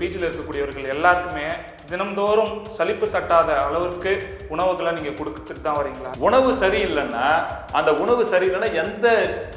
பிஜியில் இருக்கக்கூடியவர்கள் எல்லாருக்குமே தினம்தோறும் சலிப்பு தட்டாத அளவிற்கு உணவுகளை நீங்கள் கொடுத்துட்டு தான் வரீங்களா? உணவு சரியில்லைன்னா அந்த உணவு சரியில்லைன்னா எந்த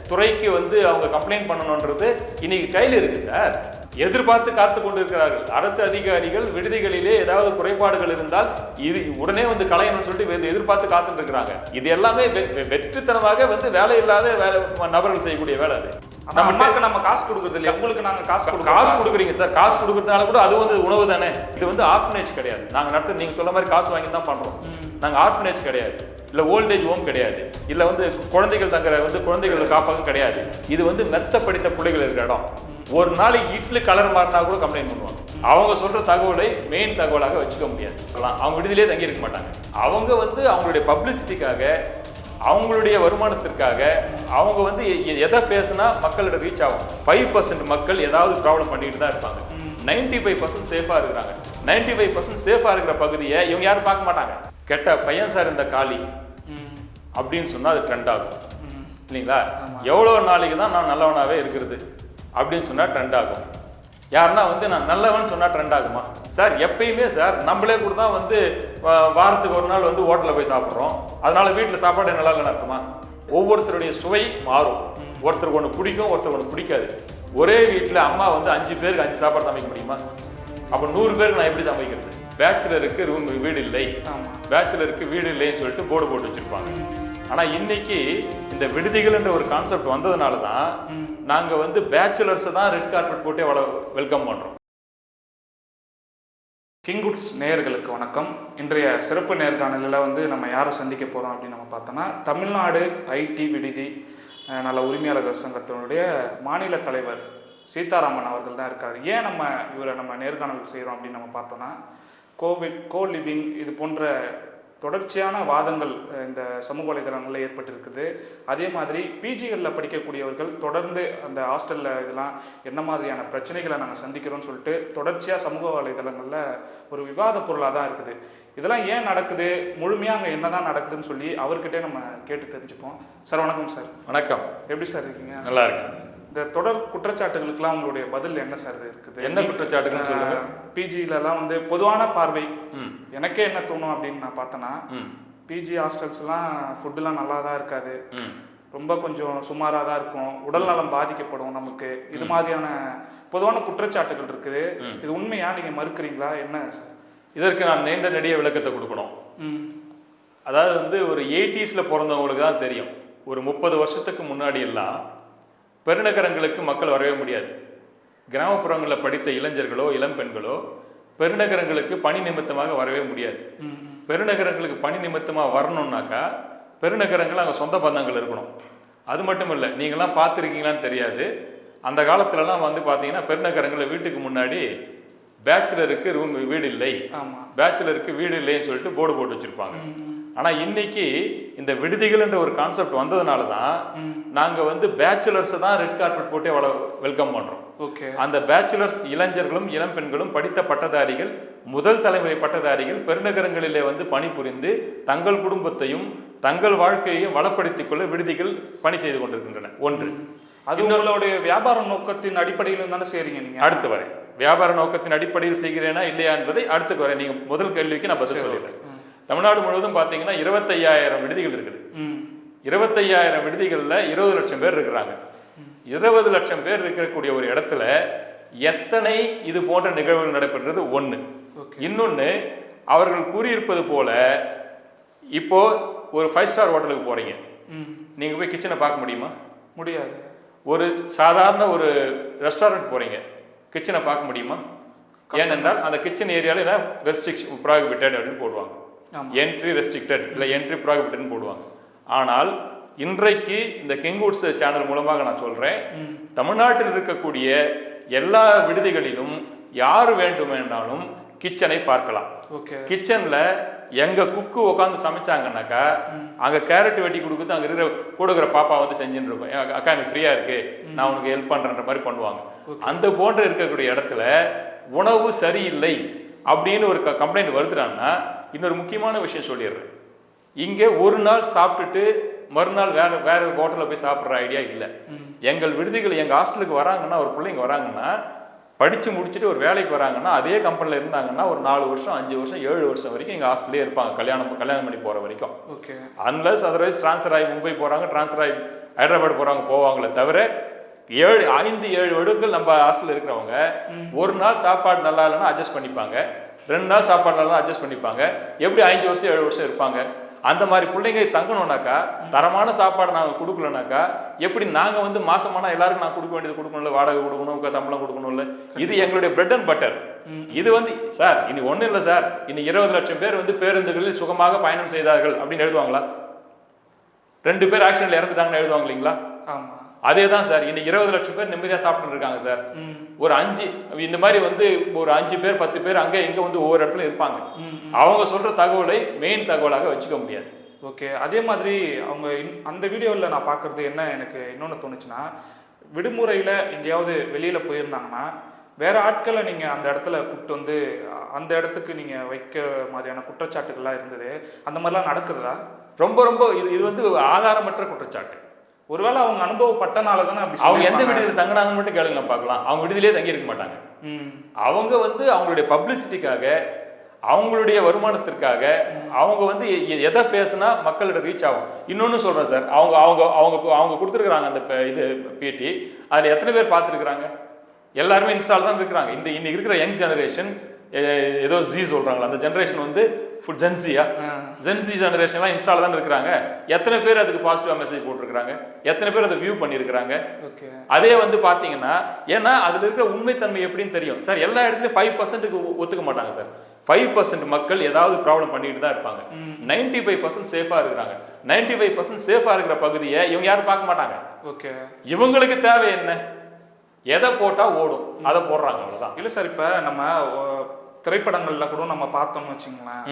துறைக்கு வந்து அவங்க கம்ப்ளைண்ட் பண்ணணுன்றது இன்னைக்கு கையில் இருக்குது சார். எதிர்பார்த்து காத்து கொண்டிருக்கிறார்கள். அரசு அதிகாரிகள் விடுதிகளிலே ஏதாவது குறைபாடுகள் இருந்தால் இது உடனே வந்து களையணும்னு சொல்லிட்டு எதிர்பார்த்து காத்துட்டு இருக்கிறாங்க. இது எல்லாமே வெ- வெற்றித்தனமாக வந்து வேலை இல்லாத வேலை நபர்கள் செய்யக்கூடிய வேலை அது. ஆனா அம்மாக்கு நம்ம காசு கொடுக்கறது இல்லையா? உங்களுக்கு நாங்க காசு காசு கொடுக்குறீங்க சார். காசு கொடுக்கறதுனால கூட அது வந்து உணவு தானே. இது வந்து ஆர்ஃபனேஜ் கிடையாது. நாங்க நடத்த நீங்க சொல்ல மாதிரி காசு வாங்கி தான் பண்றோம். நாங்க ஆர்ஃபனேஜ் கிடையாது. இல்ல ஓல்டேஜ் ஹோம் கிடையாது. இல்ல வந்து குழந்தைகள் தங்குற வந்து குழந்தைகள் காப்பகம் கிடையாது. இது வந்து மெத்த படித்த பிள்ளைகள் இருக்கிற இடம். ஒரு நாளைக்கு இட்லி கலர் மாறினா கூட கம்ப்ளைண்ட் பண்ணுவாங்க. அவங்க சொல்ற தகவலை மெயின் தகவலாக வச்சுக்க முடியாது. அவங்க விடுதலையே தங்கி இருக்க மாட்டாங்க. அவங்க வந்து அவங்களுடைய பப்ளிசிட்டிக்காக அவங்களுடைய வருமானத்திற்காக அவங்க வந்து எதை பேசுனா மக்களிடம் ரீச் ஆகும். ஃபைவ் பர்சன்ட் மக்கள் ஏதாவது ப்ராப்ளம் பண்ணிட்டு தான் இருப்பாங்க. நைன்டி ஃபைவ் பர்சன்ட் சேஃபாக இருக்கிறாங்க. நைன்டி ஃபைவ் பர்சன்ட் சேஃபாக இருக்கிற பகுதியை இவங்க யாரும் பார்க்க மாட்டாங்க. கெட்ட பையன் சார் இந்த ம், அப்படின்னு சொன்னால் அது ட்ரெண்ட் ஆகும். இல்லைங்களா? எவ்வளோ நாளைக்கு தான் நான் நல்லவனாவே இருக்கிறது அப்படின்னு சொன்னால் ட்ரெண்ட் ஆகும். யாருன்னா வந்து நான் நல்லவன் சொன்னால் ட்ரெண்ட் ஆகுமா? சார் எப்பயுமே சார் நம்மளே கூட தான் வந்து வாரத்துக்கு ஒரு நாள் வந்து ஹோட்டலில் போய் சாப்பிட்றோம். அதனால வீட்டில் சாப்பாடு நல்லா இல்லைன்னு அர்த்தமா? ஒவ்வொருத்தருடைய சுவை மாறும். ஒருத்தருக்கு ஒன்று பிடிக்கும் ஒருத்தருக்கு ஒன்று பிடிக்காது. ஒரே வீட்டில் அம்மா வந்து அஞ்சு பேருக்கு அஞ்சு சாப்பாடு சமைக்க முடியுமா? அப்போ நூறு பேருக்கு நான் எப்படி சமைக்கிறது? பேச்சுலருக்கு ரூம் வீடு இல்லை. பேச்சுலருக்கு வீடு இல்லைன்னு சொல்லிட்டு போர்டு போட்டு வச்சிருப்பாங்க. ஆனா இன்னைக்கு இந்த விடுதிகள்ன்ற ஒரு கான்செப்ட் வந்ததுனால தான் நாங்க வந்து பேச்சுலர்ஸை தான் ரெட் கார்பெட் போட்டே வள வெல்கம் பண்றோம். கிங்குட்ஸ் நேயர்களுக்கு வணக்கம். இன்றைய சிறப்பு நேர்காணலில் வந்து நம்ம யாரை சந்திக்க போகிறோம் அப்படின்னு நம்ம பார்த்தோன்னா தமிழ்நாடு ஐடி விடுதி அஹ், நல உரிமையாளர்கள் சங்கத்தினுடைய மாநில தலைவர் சீதாராமன் அவர்கள் தான் இருக்கார். ஏன் நம்ம இவரை நம்ம நேர்காணல் செய்கிறோம் அப்படின்னு நம்ம பார்த்தோன்னா கோவிட் கோ லிவிங் இது போன்ற தொடர்ச்சியான வாதங்கள் இந்த சமூக வலைதளங்களில் ஏற்பட்டிருக்குது. அதே மாதிரி பிஜிகளில் படிக்கக்கூடியவர்கள் தொடர்ந்து அந்த ஹாஸ்டலில் இதெல்லாம் என்ன மாதிரியான பிரச்சனைகளை நாங்கள் சந்திக்கிறோம்னு சொல்லிட்டு தொடர்ச்சியாக சமூக வலைதளங்களில் ஒரு விவாத பொருளாக தான் இருக்குது. இதெல்லாம் ஏன் நடக்குது? முழுமையாக அங்கே என்ன தான் நடக்குதுன்னு சொல்லி அவர்கிட்டே நம்ம கேட்டு தெரிஞ்சுப்போம். சார் வணக்கம் சார். வணக்கம். எப்படி சார் இருக்கீங்க? நல்லா இருக்கு இந்த தொடர் குற்றச்சாட்டுகளுக்கெல்லாம் உங்களுடைய பதில் என்ன சார் இருக்குது? என்ன குற்றச்சாட்டுன்னு சொல்லுங்க. பிஜிலலாம் வந்து பொதுவான பார்வை. எனக்கே என்ன தோணும் அப்படின்னு நான் பார்த்தேன்னா பிஜி ஹாஸ்டல்ஸ்லாம் ஃபுட்டுலாம் நல்லா தான் இருக்காது ரொம்ப கொஞ்சம் சுமாராக தான் இருக்கும். உடல் நலம் பாதிக்கப்படும் நமக்கு. இது மாதிரியான பொதுவான குற்றச்சாட்டுகள் இருக்குது. இது உண்மையா? நீங்கள் மறுக்கிறீங்களா? என்ன இதற்கு நான் நீண்ட நெடிய விளக்கத்தை கொடுக்கணும். ம். அதாவது வந்து ஒரு எயிட்டிஸில் பிறந்தவங்களுக்கு தான் தெரியும். ஒரு முப்பது வருஷத்துக்கு முன்னாடி எல்லாம் பெருநகரங்களுக்கு மக்கள் வரவே முடியாது. கிராமப்புறங்களில் படித்த இளைஞர்களோ இளம் பெண்களோ பெருநகரங்களுக்கு பணி நிமித்தமாக வரவே முடியாது. பெருநகரங்களுக்கு பணி நிமித்தமாக வரணும்னாக்கா பெருநகரங்கள் அங்கே சொந்த பந்தங்கள் இருக்கணும். அது மட்டும் இல்லை நீங்களாம் பார்த்துருக்கீங்களான்னு தெரியாது. அந்த காலத்துலலாம் வந்து பார்த்தீங்கன்னா பெருநகரங்களில் வீட்டுக்கு முன்னாடி பேச்சுலருக்கு ரூம் வீடு இல்லை. பேச்சுலருக்கு வீடு இல்லைன்னு சொல்லிட்டு போர்டு போட்டு வச்சிருப்பாங்க. ஆனா இன்னைக்கு இந்த விடுதிகள்ன்ற ஒரு கான்செப்ட் வந்ததுனால தான் நாங்க வந்து பேச்சுலர்ஸை தான் ரெட் கார்பெட் போட்டே வள வெல்கம் பண்றோம். ஓகே. அந்த பேச்சுலர்ஸ் இளைஞர்களும் இளம் பெண்களும் படித்த பட்டதாரிகள் முதல் தலைமுறை பட்டதாரிகள் பெருநகரங்களிலே வந்து பணிபுரிந்து தங்கள் குடும்பத்தையும் தங்கள் வாழ்க்கையையும் வளப்படுத்திக் கொள்ள விடுதிகள் பணி செய்து கொண்டிருக்கின்றன. ஒன்று. அது உங்களுடைய வியாபார நோக்கத்தின் அடிப்படையிலும் தானே செய்றீங்க நீங்கள் அடுத்து வரேன் வியாபார நோக்கத்தின் அடிப்படையில் செய்கிறேனா இல்லையா என்பதை அடுத்து வரேன் நீங்க முதல் கேள்விக்கு நான் பதில் சொல்லிடுறேன். தமிழ்நாடு முழுவதும் பார்த்தீங்கன்னா இருபத்தையாயிரம் விடுதிகள் இருக்குது. இருபத்தையாயிரம் விடுதிகளில் இருபது லட்சம் பேர் இருக்கிறாங்க. இருபது லட்சம் பேர் இருக்கக்கூடிய ஒரு இடத்துல எத்தனை இது போன்ற நிகழ்வுகள் நடைபெற்றது? ஒன்று இன்னொன்று அவர்கள் கூறியிருப்பது போல இப்போ ஒரு ஃபைவ் ஸ்டார் ஹோட்டலுக்கு போறீங்க. நீங்க போய் கிச்சனை பார்க்க முடியுமா? முடியாது. ஒரு சாதாரண ஒரு ரெஸ்டாரண்ட் போறீங்க. கிச்சனை பார்க்க முடியுமா? ஏனென்றால் அந்த கிச்சன் ஏரியாவில் என்ன ரெஸ்ட்ரிக்ஷன் ப்ராகிபிட்டட் அப்படின்னு போடுவாங்க. என்ட்ரி ரெஸ்ட்ரிக்டட் இல்லை என்ட்ரி ப்ராகிபிட்டட்னு போடுவாங்க. ஆனால் இன்றைக்கு இந்த கிங்வுட்ஸ் சேனல் மூலமாக நான் சொல்றேன் தமிழ்நாட்டில் இருக்கக்கூடிய எல்லா விடுதிகளிலும் யார் வேண்டுமென்றாலும் கிச்சனை பார்க்கலாம். ஓகே. கிச்சன்ல எங்க குக்கு உட்காந்து சமைச்சாங்கன்னாக்கா அங்க கேரட் வெட்டி கொடுக்குறது அங்க இருக்கிற கொடுக்குற பாப்பா வந்து செஞ்சுட்டு இருக்கும் "ஏ, அக்கா எனக்கு ஃப்ரீயா இருக்கு. நான் உனக்கு ஹெல்ப் பண்றேன்ற மாதிரி பண்ணுவாங்க. அந்த போன்ற இருக்கக்கூடிய இடத்துல உணவு சரியில்லை அப்படின்னு ஒரு கம்ப்ளைண்ட் வருதுடான்னா இன்னொரு முக்கியமான விஷயம் சொல்லிடுறேன். இங்கே ஒரு நாள் சாப்பிட்டுட்டு மறுநாள் வேற வேற ஹோட்டலில் போய் சாப்பிட்ற ஐடியா இல்லை. எங்கள் விடுதிகள் எங்கள் ஹாஸ்டலுக்கு வராங்கன்னா ஒரு பிள்ளைங்க வராங்கன்னா படித்து முடிச்சுட்டு ஒரு வேலைக்கு வராங்கன்னா அதே கம்பெனியில் இருந்தாங்கன்னா ஒரு நாலு வருஷம் அஞ்சு வருஷம் ஏழு வருஷம் வரைக்கும் இங்கே ஹாஸ்டல்லே இருப்பாங்க கல்யாணம் கல்யாணம் பண்ணி போகிற வரைக்கும். ஓகே. அன்லஸ் அதர்வைஸ் ட்ரான்ஸ்ஃபர் ஆகி மும்பை போகிறாங்க ட்ரான்ஸ்ஃபர் ஆகி ஹைதராபாத் போகிறாங்க போவாங்களே தவிர ஏழு ஐந்து ஏழு வருடங்கள் நம்ம ஹாஸ்டலில் இருக்கிறவங்க ஒரு நாள் சாப்பாடு நல்லா இல்லைன்னா அட்ஜஸ்ட் பண்ணிப்பாங்க. ரெண்டு நாள் சாப்பாடு நல்லா அட்ஜஸ்ட் பண்ணிப்பாங்க. எப்படி அஞ்சு வருஷம் ஏழு வருஷம் இருப்பாங்க? அந்த மாதிரி பிள்ளைங்க தங்கணும்னாக்கா தரமான சாப்பாடு நாங்கள் கொடுக்கலனாக்கா எப்படி நாங்கள் வந்து மாசமானா எல்லாருக்கும் நான் கொடுக்க வேண்டியது கொடுக்கணும்ல? வாடகை கொடுக்கணும் சம்பளம் கொடுக்கணும்ல? இது எங்களுடைய பிரெட் அண்ட் பட்டர் இது வந்து சார் இனி ஒன்றும் இல்லை சார். இனி இருபது லட்சம் பேர் வந்து பேருந்துகளில் சுகமாக பயணம் செய்தார்கள். அப்படின்னு எழுதுவாங்களா? ரெண்டு பேர் ஆக்சிடென்ட்ல இறந்துட்டாங்கன்னு எழுதுவாங்க இல்லைங்களா? அதே தான் சார். இன்னைக்கு இருபது லட்சம் பேர் நிம்மதியாக சாப்பிட்டு இருக்காங்க சார். ஒரு அஞ்சு இந்த மாதிரி வந்து ஒரு அஞ்சு பேர் பத்து பேர் அங்கே இங்கே வந்து ஒவ்வொரு இடத்துல இருப்பாங்க. அவங்க சொல்ற தகவலை மெயின் தகவலாக வச்சுக்க முடியாது. ஓகே. அதே மாதிரி அவங்க அந்த வீடியோவில் நான் பார்க்குறது என்ன எனக்கு இன்னொன்று தோணுச்சுன்னா விடுமுறையில் எங்கேயாவது வெளியில் போயிருந்தாங்கன்னா வேற ஆட்களை நீங்கள் அந்த இடத்துல கூப்பிட்டு வந்து அந்த இடத்துக்கு நீங்கள் வைக்க மாதிரியான குற்றச்சாட்டுகள்லாம் இருந்தது. அந்த மாதிரிலாம் நடக்குதா? ரொம்ப ரொம்ப இது இது வந்து ஆதாரமற்ற குற்றச்சாட்டு. ஒருவேளை அவங்க அனுபவப்பட்டனால தானே அப்படி அவங்க எந்த. விடுதியில் தங்கினாங்கன்னு மட்டும் கேளுங்க பார்க்கலாம். அவங்க விடுதியிலே தங்கி இருக்க மாட்டாங்க அவங்க வந்து அவங்களுடைய பப்ளிசிட்டிக்காக அவங்களுடைய வருமானத்திற்காக அவங்க வந்து எதை பேசுனா மக்களிடம் ரீச் ஆகும். இன்னொன்னு சொல்றேன் சார் அவங்க அவங்க அவங்க அவங்க கொடுத்துருக்குறாங்க அந்த இது பேட்டி. அதுல எத்தனை பேர் பார்த்துருக்குறாங்க? எல்லாருமே இன்ஸ்டால் தான் இருக்கிறாங்க. இந்த இன்னைக்கு இருக்கிற யங் ஜெனரேஷன் ஏதோ ஜி சொல்றாங்களா அந்த ஜெனரேஷன் வந்து ஃபுல் ஜென்சியா ஜென்சி ஜெனரேஷன்லாம் இன்ஸ்டால் தான் இருக்கிறாங்க. எத்தனை பேர் அதுக்கு பாசிட்டிவா மெசேஜ் போட்டிருக்காங்க எத்தனை பேர் அதை வியூ பண்ணியிருக்கிறாங்க? ஓகே. அதே வந்து பாத்தீங்கன்னா ஏன்னா அதுல இருக்கிற உண்மைத்தன்மை எப்படின்னு தெரியும். சார் எல்லா இடத்துலயும் ஃபைவ் பர்சன்ட்டுக்கு ஒத்துக்க மாட்டாங்க சார். ஃபைவ் பர்சன்ட் மக்கள் ஏதாவது ப்ராப்ளம் பண்ணிட்டு தான் இருப்பாங்க. நைன்டி ஃபைவ் பர்சன்ட் சேஃபா இருக்கிறாங்க. நைன்டி ஃபைவ் பர்சன்ட் சேஃபா இருக்கிற பகுதியை இவங்க யாரும் பார்க்க மாட்டாங்க. ஓகே. இவங்களுக்கு தேவை என்ன? எதை போட்டா ஓடும். அதை போடுறாங்க அவ்வளவுதான். இல்லை சார் இப்போ நம்ம திரைப்படங்கள்ல கூட நம்ம பார்த்தோம்னு வச்சுங்களேன்.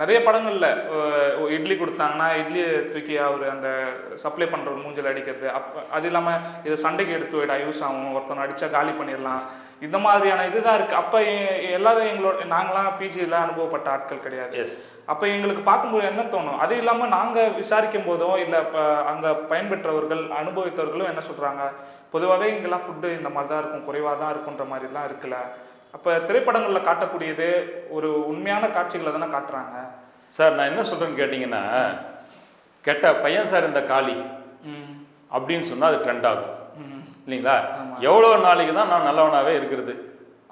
நிறைய படங்கள்ல இட்லி கொடுத்தாங்கன்னா இட்லி தூக்கி அவர் அந்த சப்ளை பண்றவர் மூஞ்சில் அடிக்கிறது. அப்ப அது இல்லாம இது சண்டைக்கு எடுத்து விடா யூஸ் ஆகும். ஒருத்தனை அடிச்சா காலி பண்ணிடலாம். இந்த மாதிரியான இதுதான் இருக்கு. அப்ப எல்லாரும் எங்களோட நாங்களாம் பிஜியில் அனுபவப்பட்ட ஆட்கள் கிடையாது. எஸ் அப்போ எங்களுக்கு பார்க்கும்போது என்ன தோணும்? அது இல்லாமல் நாங்கள் விசாரிக்கும் போதோ இல்லை இப்போ அங்கே பயன்பெற்றவர்கள் அனுபவித்தவர்களும் என்ன சொல்கிறாங்க பொதுவாகவே இங்கெல்லாம் ஃபுட்டு இந்த மாதிரி தான் இருக்கும். குறைவாக தான் இருக்குன்ற மாதிரிலாம் இருக்குல்ல. அப்போ திரைப்படங்களில் காட்டக்கூடியது ஒரு உண்மையான காட்சிகளை தானே காட்டுறாங்க. சார் நான் என்ன சொல்றேன்னு கேட்டிங்கன்னா கெட்ட பையன் சார் இந்த காளி அப்படின்னு சொன்னா அது ட்ரெண்ட் ஆகும். இல்லைங்களா? எவ்வளோ நாளைக்கு தான் நான் நல்லவனாவே இருக்கிறது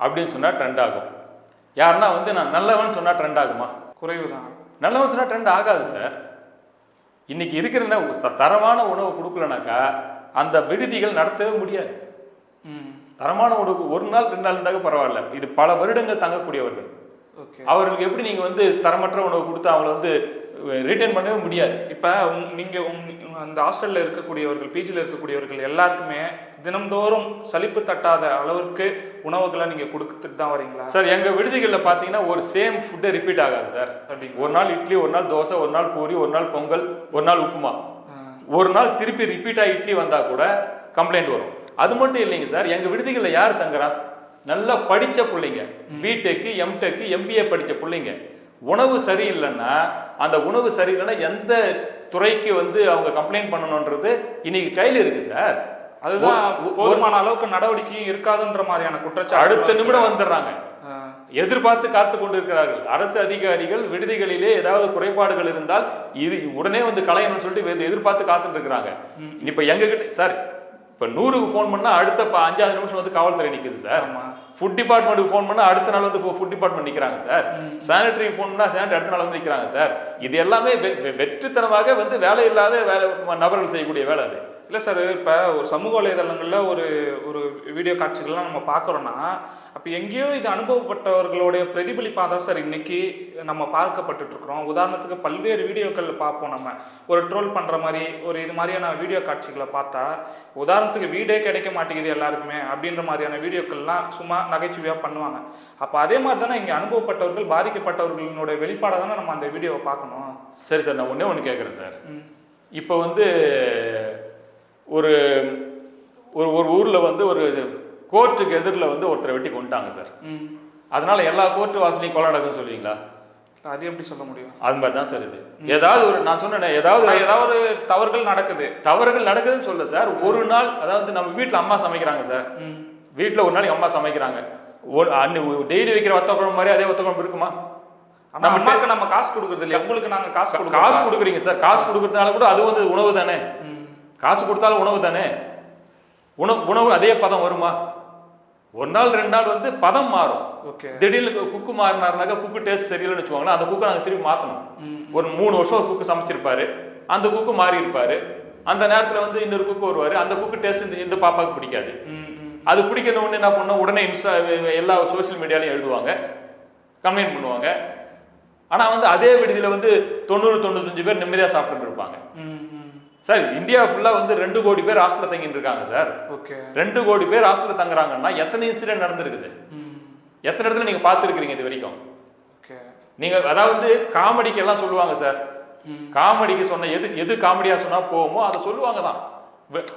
அப்படின்னு சொன்னா ட்ரெண்ட் ஆகும். யாருன்னா வந்து நான் நல்லவன் சொன்னா ட்ரெண்ட் ஆகுமா? குறைவு தான் நல்லவன் சொன்னா ட்ரெண்ட் ஆகாது சார். இன்னைக்கு இருக்கிற தரமான உணவு கொடுக்கலனாக்கா அந்த விடுதிகள் நடத்தவே முடியாது. தரமான உணவு ஒரு நாள் ரெண்டு நாள் இருந்தாக்க பரவாயில்ல. இது பல வருடங்கள் தங்கக்கூடியவர்கள். ஓகே அவர்களுக்கு எப்படி நீங்க வந்து தரமற்ற உணவு கொடுத்து அவங்கள வந்து ரிட்டர்ன் பண்ணவே முடியாது? இப்போ நீங்கள் உங் அந்த ஹாஸ்டலில் இருக்கக்கூடியவர்கள் பிஜியில் இருக்கக்கூடியவர்கள் எல்லாருக்குமே தினம்தோறும் சலிப்பு தட்டாத அளவிற்கு உணவுகளை நீங்கள் கொடுத்துட்டு தான் வரீங்களா? சார் எங்க விடுதிகளில் பார்த்தீங்கன்னா ஒரு சேம் ஃபுட்டே ரிப்பீட் ஆகாது சார்? ஒரு நாள் இட்லி ஒரு நாள் தோசை ஒரு நாள் பூரி ஒரு நாள் பொங்கல் ஒரு நாள் உப்புமா. ஒரு நாள் திருப்பி ரிப்பீட்டா இட்லி வந்தா கூட கம்ப்ளைண்ட் வரும். அது மட்டும் இல்லைங்க சார். எங்க விடுதிகளில் யார் தங்குறா? நல்லா படிச்ச பிள்ளைங்க. பிடெக்கு எம்டெக்கு எம்பிஏ படிச்ச பிள்ளைங்க. உணவு சரியில்லைன்னா அந்த உணவு சரியில்லைன்னா எந்த துறைக்கு வந்து அவங்க கம்ப்ளைண்ட் பண்ணணுன்றது இன்னைக்கு கையில் இருக்கு சார். அதுதான் போதுமான அளவுக்கு நடவடிக்கையும் இருக்காதுன்ற மாதிரியான குற்றச்சாட்டு அடுத்த நிமிடம் வந்துடுறாங்க. எதிர்பார்த்து காத்து கொண்டிருக்கிறார்கள். அரசு அதிகாரிகள் விடுதிகளிலே ஏதாவது குறைபாடுகள் இருந்தால் இது உடனே வந்து களையணும்னு சொல்லிட்டு எதிர்பார்த்து காத்துட்டு இருக்கிறாங்க. இப்ப எங்க கிட்ட சார் இப்ப நூறுக்கு ஃபோன் பண்ணா அடுத்த அஞ்சாவது நிமிஷம் வந்து காவல்துறை நிக்குது சார். ஃபுட் டிபார்ட்மெண்ட்டுக்கு ஃபோன் பண்ணா அடுத்த நாள் வந்து ஃபுட் டிபார்ட்மெண்ட் நிக்கிறாங்க சார். சானிட்டரி ஃபோன் பண்ணா சானிட்டரி அடுத்த நாள் வந்து நிக்கிறாங்க சார். இது எல்லாமே வெற்றித்தனமாக வந்து வேலை இல்லாத வேலை நபர்கள் செய்யக்கூடிய வேலை அது. இல்லை சார் இப்போ ஒரு சமூக வலைதளங்களில் ஒரு ஒரு வீடியோ காட்சிகள்லாம் நம்ம பார்க்குறோன்னா அப்போ எங்கேயோ இது அனுபவப்பட்டவர்களுடைய பிரதிபலிப்பாக தான் சார் இன்னைக்கு நம்ம பார்க்கப்பட்டுட்டு இருக்கிறோம் உதாரணத்துக்கு பல்வேறு வீடியோக்கள் பார்ப்போம் நம்ம. ஒரு ட்ரோல் பண்ணுற மாதிரி ஒரு இது மாதிரியான வீடியோ காட்சிகளை பார்த்தா உதாரணத்துக்கு வீடே கிடைக்க மாட்டேங்குது எல்லாருக்குமே அப்படின்ற மாதிரியான வீடியோக்கள்லாம் சும்மா நகைச்சுவையாக பண்ணுவாங்க. அப்போ அதே மாதிரி தானே இங்கே அனுபவப்பட்டவர்கள் பாதிக்கப்பட்டவர்களுடைய வெளிப்பாடை தானே நம்ம அந்த வீடியோவை பார்க்கணும். சரி சார் நான் ஒண்ணே ஒன்று கேட்குறேன் சார் இப்போ வந்து ஒரு ஒரு ஒரு ஊரில் வந்து ஒரு கோர்ட்டுக்கு எதிரில் வந்து ஒருத்தரை வெட்டி கொண்டுட்டாங்க சார். அதனால எல்லா கோர்ட்டு வாசலையும் கொலை நடக்குன்னு சொல்லுவீங்களா? அது எப்படி சொல்ல முடியும்? அது மாதிரி தான் சார் இது. ஏதாவது ஒரு நான் சொன்னேனே ஏதாவது ஏதாவது ஒரு தவறுகள் நடக்குது. தவறுகள் நடக்குதுன்னு சொல்ல சார் ஒரு நாள் அதாவது நம்ம வீட்டில் அம்மா சமைக்கிறாங்க சார். வீட்டில் ஒரு நாளைக்கு அம்மா சமைக்கிறாங்க. ஒரு டெய்லி வைக்கிற வத்த குழம்பு மாதிரி அதே வத்த குழம்பு இருக்குமா அம்மாக்கு நம்ம காசு கொடுக்கறது இல்லையா? உங்களுக்கு நாங்க காசு காசு கொடுக்குறீங்க சார். காசு கொடுக்கறதுனால கூட அது வந்து உணவு தானே? காசு கொடுத்தாலும் உணவு தானே? உணவு உணவு அதே பதம் வருமா? ஒரு நாள் ரெண்டு நாள் வந்து பதம் மாறும். ஓகே. திடீர்னு குக்கு மாறினாருனாக்கா குக்கு டேஸ்ட் சரியில்லைன்னு வச்சுக்கோங்களேன். அந்த குக்கை நாங்கள் திருப்பி மாற்றணும் ஒரு மூணு வருஷம் ஒரு குக்கு சமைச்சிருப்பாரு. அந்த குக்கு மாறி இருப்பாரு அந்த நேரத்தில் வந்து இன்னொரு குக்கு வருவாரு. அந்த குக்கு டேஸ்ட் இந்த இந்த பாப்பாவுக்கு பிடிக்காது. அது பிடிக்கிற உடனே என்ன பண்ணோம்? உடனே இன்ஸ்டா எல்லா சோஷியல் மீடியாலையும் எழுதுவாங்க. கம்ப்ளைண்ட் பண்ணுவாங்க. ஆனால் வந்து அதே விடுதியில் வந்து தொண்ணூறு தொண்ணூத்தஞ்சு பேர் நிம்மதியாக சாப்பிட்டு இருப்பாங்க. சார் இந்தியா ஃபுல்லாக வந்து ரெண்டு கோடி பேர் ஹாஸ்டலில் தங்கிட்டு இருக்காங்க சார். ஓகே. ரெண்டு கோடி பேர் ஹாஸ்டலில் தங்குறாங்கன்னா எத்தனை இன்சிடென்ட் நடந்திருக்குது? எத்தனை இடத்துல நீங்கள் பார்த்துருக்கிறீங்க இது வரைக்கும்? ஓகே. நீங்கள் அதாவது காமெடிக்கு எல்லாம் சொல்லுவாங்க சார். காமெடிக்கு சொன்ன எது எது காமெடியாக சொன்னால் போகுமோ அதை சொல்லுவாங்க தான்.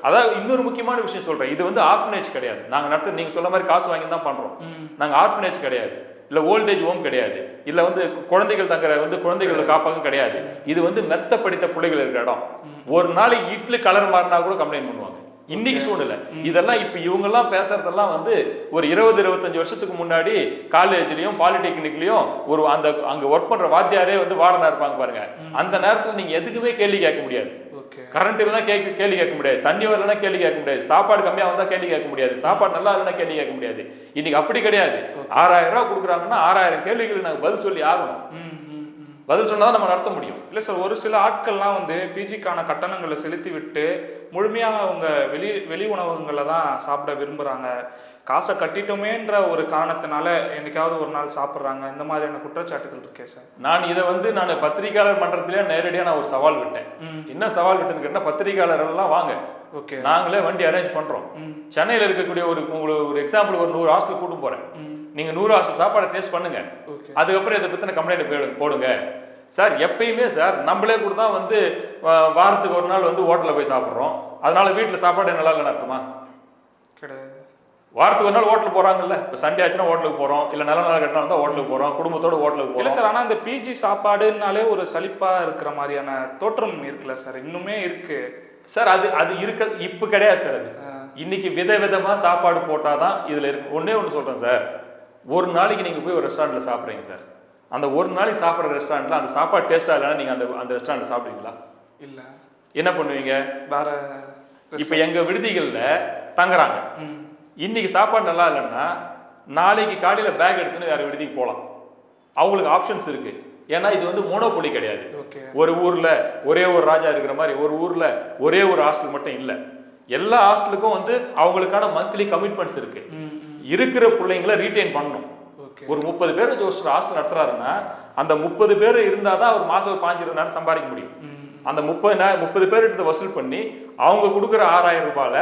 அதாவது இன்னொரு முக்கியமான விஷயம் சொல்கிறேன் இது வந்து ஆர்ஃபனேஜ் கிடையாது. நாங்கள் நடத்த நீங்கள் சொல்ல மாதிரி காசு வாங்கி தான் பண்ணுறோம் நாங்கள் ஆர்ஃபனேஜ் கிடையாது. இல்லை ஓல்டேஜ் ஹோம் கிடையாது. இல்லை வந்து குழந்தைகள் தங்குற வந்து குழந்தைகளை காப்பாங்க கிடையாது. இது வந்து மெத்த படித்த பிள்ளைகள் இருக்கிற இடம். ஒரு நாளைக்கு இட்லி கலர் மாறினா கூட கம்ப்ளைண்ட் பண்ணுவாங்க. இன்னைக்கு சூழ்நிலை. இதெல்லாம் இப்ப இவங்க எல்லாம் பேசுறதெல்லாம் வந்து ஒரு இருபது இருபத்தஞ்சு வருஷத்துக்கு முன்னாடி காலேஜ்லயும் பாலிடெக்னிக்லயும் ஒரு அந்த அங்க ஒர்க் பண்ற வாத்தியாரே வந்து வார்டனா இருப்பாங்க பாருங்க. அந்த நேரத்துல நீங்க எதுக்குமே கேள்வி கேட்க முடியாது. கரண்ட் இல்லைனா கேள்வி கேள்வி கேட்க முடியாது. தண்ணி வரலனா கேள்வி கேட்க முடியாது. சாப்பாடு கம்மியா வந்தா கேள்வி கேட்க முடியாது. சாப்பாடு நல்லா இல்லைனா கேள்வி கேட்க முடியாது. இன்னைக்கு அப்படி கிடையாது. ஆறாயிரம் ரூபாய் கொடுக்குறாங்கன்னா ஆறாயிரம் கேள்விகளுக்கு நாங்க பதில் சொல்லி ஆகணும். பதில் சொன்னா தான் நம்ம நடத்த முடியும். இல்லை சார் ஒரு சில ஆட்கள்லாம் வந்து பிஜிக்கான கட்டணங்களை செலுத்தி விட்டு முழுமையாக அவங்க வெளி வெளி உணவகங்களில் தான் சாப்பிட விரும்புகிறாங்க காசை கட்டிட்டோமேன்ற ஒரு காரணத்தினால என்னைக்காவது ஒரு நாள் சாப்பிட்றாங்க. இந்த மாதிரியான குற்றச்சாட்டுகள் இருக்கே சார் நான் இதை வந்து நான் பத்திரிகையாளர் மன்றத்திலே நேரடியாக நான் ஒரு சவால் விட்டேன். என்ன சவால் விட்டேன்னு கேட்டால் பத்திரிகையாளர்கள் எல்லாம் வாங்க. ஓகே. நாங்களே வண்டி அரேஞ்ச் பண்றோம். சென்னையில் இருக்கக்கூடிய ஒரு உங்களுக்கு ஒரு எக்ஸாம்பிள் ஒரு நூறு ஹாஸ்டல் கூட்டு போறேன். நீங்க நூறு ஹாஸ்டல் சாப்பாடை டேஸ்ட் பண்ணுங்க. ஓகே அதுக்கப்புறம் இதை பத்தின கம்ப்ளைண்ட் போடுங்க. சார் எப்பயுமே சார் நம்மளே கூட தான் வந்து வாரத்துக்கு ஒரு நாள் வந்து ஹோட்டலில் போய் சாப்பிட்றோம். அதனால வீட்டில் சாப்பாடு நல்லா இல்லைன்னு அர்த்தமா? கிடையாது. வாரத்துக்கு ஒரு நாள் ஹோட்டல் போறாங்கல்ல. இப்போ சண்டே ஆச்சுன்னா ஹோட்டலுக்கு போறோம். இல்லை நல்ல நாள் கட்டினா வந்தால் ஹோட்டலுக்கு போறோம். குடும்பத்தோட ஹோட்டலுக்கு போறோம். சார் ஆனால் இந்த பிஜி சாப்பாடுனாலே ஒரு சலிப்பாக இருக்கிற மாதிரியான தோற்றம் இருக்குல்ல சார் இன்னுமே இருக்கு. சார் அது அது இருக்க இப்போ கிடையாது சார் அது. இன்னைக்கு வித விதமா சாப்பாடு போட்டாதான் இதுல இருக்கு. ஒண்ணே ஒன்று சொல்றேன் சார் ஒரு நாளைக்கு நீங்க போய் ஒரு ரெஸ்டாரண்ட்ல சாப்பிட்றீங்க சார். அந்த ஒரு நாளைக்கு சாப்பிட்ற ரெஸ்டாரண்ட்ல அந்த சாப்பாடு டேஸ்டா இல்லைன்னா நீங்க அந்த அந்த ரெஸ்டாரண்ட்ல சாப்பிடுவீங்களா? இல்லை. என்ன பண்ணுவீங்க? வேற இப்போ எங்க விடுதிகள்ல தங்குறாங்க. இன்னைக்கு சாப்பாடு நல்லா இல்லைன்னா நாளைக்கு காலையில பேக் எடுத்துன்னு வேற விடுதிக்கு போகலாம் அவங்களுக்கு ஆப்ஷன்ஸ் இருக்கு. ஏன்னா இது வந்து மோனோபொலி கிடையாது. ஒரு ஊர்ல ஒரே ஒரு ராஜா இருக்கிற மாதிரி ஒரு ஊர்ல ஒரே ஒரு ஹாஸ்டல் மட்டும் இல்ல. எல்லா ஹாஸ்டலுக்கும் வந்து அவங்களுக்கான மந்த்லி கமிட்மெண்ட்ஸ் இருக்கு. ம். இருக்கிற பிள்ளைங்களை ரீட்டைன் பண்ணணும். ஒரு முப்பது பேர் வச்சு ஒரு ஹாஸ்டல் நடத்துறாருன்னா அந்த முப்பது பேர் இருந்தால் தான் ஒரு மாசம் ஒரு பாஞ்சு இருபது நேரம் சம்பாதிக்க முடியும். அந்த முப்பது நே முப்பது பேர்கிட்ட வசூல் பண்ணி அவங்க கொடுக்குற ஆறாயிரம் ரூபாயில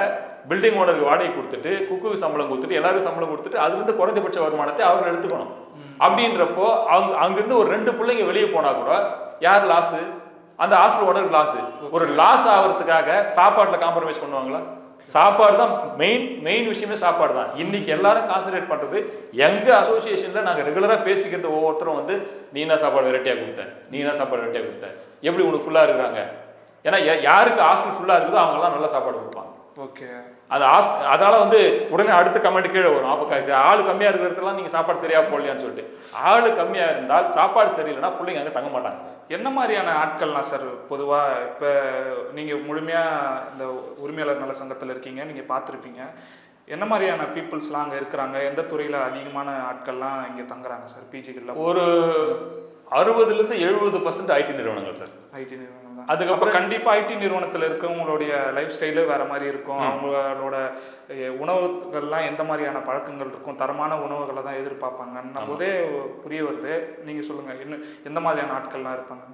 பில்டிங் ஓனருக்கு வாடகை கொடுத்துட்டு குக்குக்கு சம்பளம் கொடுத்துட்டு எல்லாருக்கும் சம்பளம் கொடுத்துட்டு அதுலேருந்து குறைந்தபட்ச வருமானத்தை அவங்க எடுத்துக்கணும். அப்படின்றப்போ அவங்க அங்கிருந்து ஒரு ரெண்டு பிள்ளைங்க வெளியே போனா கூட யார் லாஸு அந்த ஹாஸ்டல் ஓனர் லாஸ் ஒரு லாஸ் ஆகிறதுக்காக சாப்பாட்டில் காம்ப்ரமைஸ் பண்ணுவாங்களா? சாப்பாடு தான் மெயின் மெயின் விஷயமே சாப்பாடு தான். இன்னைக்கு எல்லாரும் கான்சன்ட்ரேட் பண்றது எங்க அசோசியேஷன்ல நாங்க ரெகுலரா பேசிக்கிறது ஒவ்வொருத்தரும் வந்து நீ என்ன சாப்பாடு வெரைட்டியா கொடுத்த? நீ என்ன சாப்பாடு வெரைட்டியா கொடுத்த? எப்படி உனக்கு ஃபுல்லா இருக்கிறாங்க? ஏன்னா யாருக்கு ஹாஸ்டல் ஃபுல்லா இருக்குதோ அவங்கெல்லாம் நல்லா நல்ல சாப்பாடு கொடுப்பாங்க. ஓகே. அது ஹாஸ் அதனால வந்து உடனே அடுத்த கமெண்ட் கீழே வரும். அப்போ க- ஆள் கம்மியா இருக்கிற இடத்துலாம் நீங்க சாப்பாடு சரியா போடலையான்னு சொல்லிட்டு. ஆள் கம்மியா இருந்தால் சாப்பாடு சரியில்லைன்னா பிள்ளைங்க அங்க தங்க மாட்டாங்க சார். என்ன மாதிரியான ஆட்கள்லாம் சார் பொதுவாக இப்போ நீங்கள் முழுமையாக இந்த உரிமையாளர் நல சங்கத்தில் இருக்கீங்க நீங்கள் பார்த்துருப்பீங்க. என்ன மாதிரியான பீப்புள்ஸ்லாம் அங்கே இருக்கிறாங்க? எந்த துறையில் அதிகமான ஆட்கள்லாம் இங்கே தங்குறாங்க சார்? பிஜிகளில் ஒரு அறுபதுல இருந்து எழுபது பர்சன்ட் ஐடி நிறுவனங்கள் சார். ஐடி நிறுவனம் தான். அதுக்கப்புறம் கண்டிப்பாக ஐடி நிறுவனத்தில் இருக்கவங்களுடைய லைஃப் ஸ்டைலு வேறு மாதிரி இருக்கும். அவங்களோட உணவுகள்லாம் எந்த மாதிரியான பழக்கங்கள் இருக்கும்? தரமான உணவுகளை தான் எதிர்பார்ப்பாங்கன்னு போதே புரிய வருது. நீங்கள் சொல்லுங்கள் என்ன எந்த மாதிரியான ஆட்கள்லாம் இருப்பாங்க?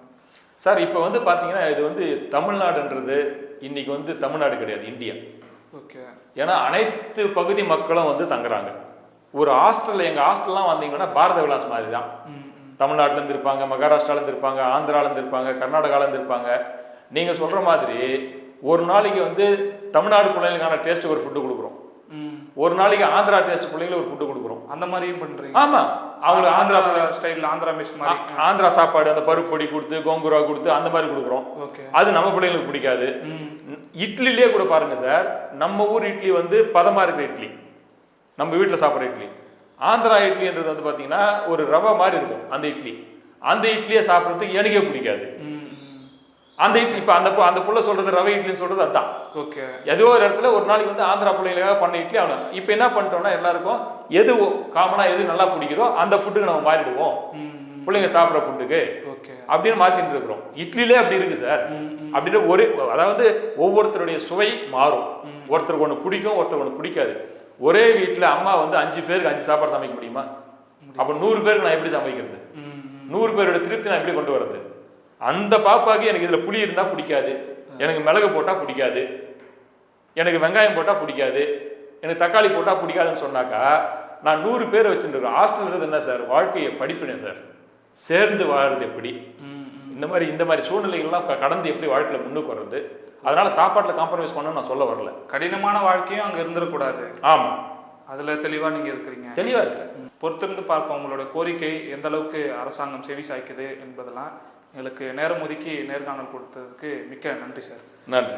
சார் இப்போ வந்து பார்த்தீங்கன்னா இது வந்து தமிழ்நாடுன்றது இன்னைக்கு வந்து தமிழ்நாடு கிடையாது இந்தியா. ஓகே. ஏன்னா அனைத்து பகுதி மக்களும் வந்து தங்குறாங்க. ஒரு ஹாஸ்டலில் எங்கள் ஹாஸ்டல்லாம் வந்தீங்கன்னா பாரத விலாஸ் மாதிரி தான் ம் ம் தமிழ்நாட்டுல இருந்து இருப்பாங்க மகாராஷ்டிரால இருந்து இருப்பாங்க ஆந்திரால இருந்து இருப்பாங்க கர்நாடகால இருந்து இருப்பாங்க. நீங்க சொல்ற மாதிரி ஒரு நாளைக்கு வந்து தமிழ்நாடு பிள்ளைங்களுக்கான டேஸ்ட் ஒரு ஃபுட்டு கொடுக்குறோம். ஒரு நாளைக்கு ஆந்திரா டேஸ்ட் பிள்ளைங்களுக்கு ஒரு ஃபுட்டு கொடுக்குறோம். அந்த மாதிரியும் பண்ணுறீங்க ஆமா. அவங்களுக்கு ஆந்திரா ஸ்டைலில் ஆந்திரா மிஸ் மாதிரி. ஆந்திரா சாப்பாடு அந்த பருப்பு பொடி கொடுத்து கோங்குரா கொடுத்து அந்த மாதிரி கொடுக்குறோம். ஓகே. அது நம்ம பிள்ளைங்களுக்கு பிடிக்காது. ம். இட்லிலேயே கூட பாருங்க சார் நம்ம ஊர் இட்லி வந்து பதமா இருக்கிற இட்லி. நம்ம வீட்டில் சாப்பிட்ற இட்லி. ஆந்திரா இட்லின்றது வந்து பார்த்தீங்கன்னா ஒரு ரவை மாதிரி இருக்கும் அந்த இட்லி. அந்த இட்லியை சாப்பிட்றதுக்கு எனக்கே பிடிக்காது. அந்த இட்லி இப்போ அந்த அந்த புள்ள சொல்றது ரவை இட்லின்னு சொல்றது அதான். ஓகே. ஏதோ ஒரு இடத்துல ஒரு நாளைக்கு வந்து ஆந்திரா பிள்ளைங்களுக்காக பண்ண இட்லி அவனு. இப்போ என்ன பண்ணிட்டோம்னா எல்லாருக்கும் எது காமனாக எது நல்லா பிடிக்குதோ அந்த ஃபுட்டுக்கு நம்ம மாறிடுவோம். பிள்ளைங்க சாப்பிட்ற ஃபுட்டுக்கு ஓகே. அப்படின்னு மாத்திட்டு இருக்கிறோம். இட்லிலே அப்படி இருக்கு சார். அப்படின்னு ஒரு அதாவது ஒவ்வொருத்தருடைய சுவை மாறும். ஒருத்தருக்கு ஒன்று பிடிக்கும் ஒருத்தருக்கு ஒன்று பிடிக்காது. ஒரே வீட்டில் அம்மா வந்து அஞ்சு பேருக்கு அஞ்சு சாப்பாடு சமைக்க முடியுமா? அப்போ நூறு பேருக்கு நான் எப்படி சமைக்கிறது? நூறு பேரோட திருப்தி நான் எப்படி கொண்டு வர்றது? அந்த பாப்பாக்கு எனக்கு இதில் புளி இருந்தால் பிடிக்காது. எனக்கு மிளகு போட்டால் பிடிக்காது. எனக்கு வெங்காயம் போட்டால் பிடிக்காது. எனக்கு தக்காளி போட்டால் பிடிக்காதுன்னு சொன்னாக்கா நான் நூறு பேர் வச்சுருக்கேன் ஹாஸ்டல்ன்றது என்ன சார்? வாழ்க்கையை படிப்பினேன் சார். சேர்ந்து வாழுறது எப்படி? இந்த மாதிரி இந்த மாதிரி சூழ்நிலைகள்லாம் கடந்து எப்படி வாழ்க்கையில் முன்னுக்கு வர்றது? அதனால சாப்பாட்டில் காம்ப்ரமைஸ் பண்ண நான் சொல்ல வரல. கடினமான வாழ்க்கையும் அங்கே இருந்துடக்கூடாது ஆமாம் அதில் தெளிவாக நீங்கள் இருக்கிறீங்க. தெளிவாக இருக்கிறேன். பொறுத்திருந்து பார்ப்போம் உங்களோட கோரிக்கை எந்த அளவுக்கு அரசாங்கம் செவி சாய்க்குது என்பதெல்லாம் எங்களுக்கு நேரம் ஒதுக்கி நேர்காணல் கொடுத்ததுக்கு மிக்க நன்றி சார். நன்றி.